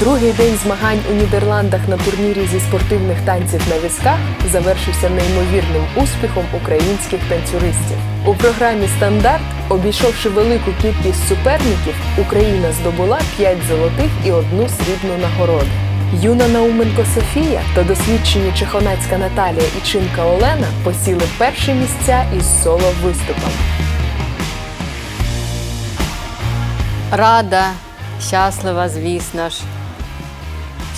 Другий день змагань у Нідерландах на турнірі зі спортивних танців на візках завершився неймовірним успіхом українських танцюристів. У програмі Стандарт, обійшовши велику кількість суперників, Україна здобула 5 золотих і одну срібну нагороду. Юна Науменко Софія та досвідчені Чехонацька Наталія і Чинка Олена посіли перші місця із соло виступами. Рада, щаслива, звісно ж,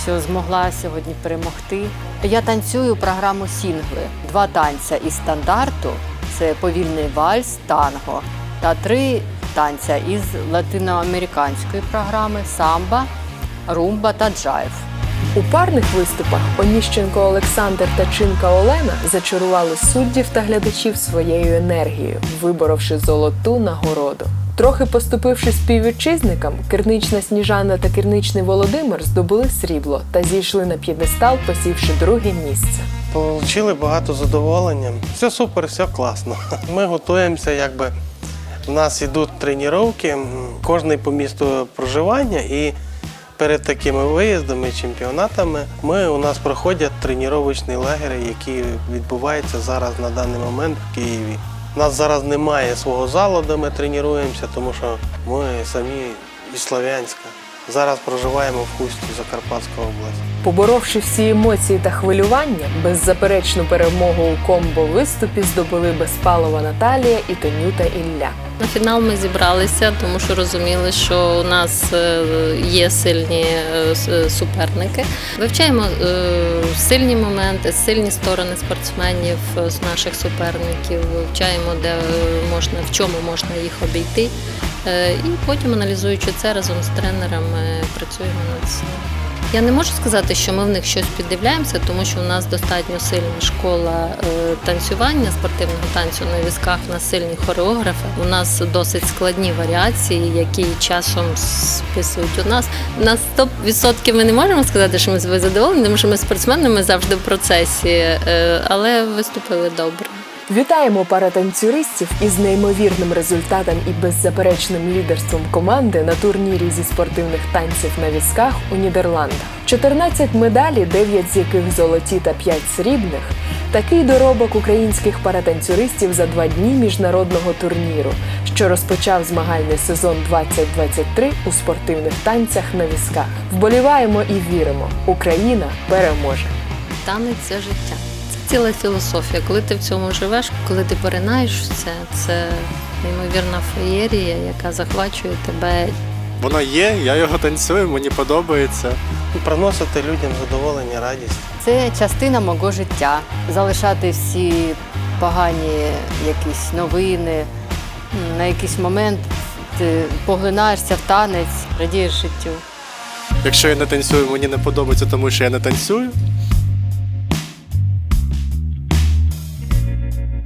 що змогла сьогодні перемогти. Я танцюю програму Сінгли. Два танця із стандарту це повільний вальс, танго, та три танця із латиноамериканської програми самба, румба та джайв. У парних виступах Оніщенко Олександр та Чинка Олена зачарували суддів та глядачів своєю енергією, виборовши золоту нагороду. Трохи поступивши співвітчизникам, кернична Сніжана та керничний Володимир здобули срібло та зійшли на п'єдестал, посівши друге місце. Получили багато задоволення. Все супер, все класно. Ми готуємося, якби в нас йдуть тренування, кожний по місту проживання, і перед такими виїздами, чемпіонатами, ми у нас проходять тренувальні лагері, які відбуваються зараз на даний момент в Києві. У нас зараз немає свого залу, де ми тренуємося, тому що ми самі із Слов'янська. Зараз проживаємо в Хусті, Закарпатська область. Поборовши всі емоції та хвилювання, беззаперечну перемогу у комбо виступі здобули Безпалова Наталія і Тонюта Ілля. На фінал ми зібралися, тому що розуміли, що у нас е, є сильні е, суперники. Вивчаємо е, сильні моменти, сильні сторони спортсменів е, з наших суперників. Вивчаємо, де е, можна, в чому можна їх обійти. Е, І потім, аналізуючи це разом з тренерами, працюємо над цим. Я не можу сказати, що ми в них щось піддивляємося, тому що у нас достатньо сильна школа е, танцювання, спортивного танцю на візках, у нас сильні хореографи. У нас досить складні варіації, які часом списують у нас. На 100% ми не можемо сказати, що ми задоволені, тому що ми спортсмени, ми завжди в процесі, е, але виступили добре. Вітаємо паратанцюристів із неймовірним результатом і беззаперечним лідерством команди на турнірі зі спортивних танців на візках у Нідерландах. 14 медалей, 9 з яких золоті та 5 срібних. Такий доробок українських паратанцюристів за два дні міжнародного турніру, що розпочав змагальний сезон 2023 у спортивних танцях на візках. Вболіваємо і віримо, Україна переможе. Танець це життя. Ціла філософія. Коли ти в цьому живеш, коли ти поринаєш в це, це неймовірна феєрія, яка захвачує тебе. Воно є, я його танцюю, мені подобається. Приносити людям задоволення, радість. Це частина мого життя. Залишати всі погані якісь новини. На якийсь момент ти поглинаєшся в танець, радієш життю. Якщо я не танцюю, мені не подобається, тому що я не танцюю.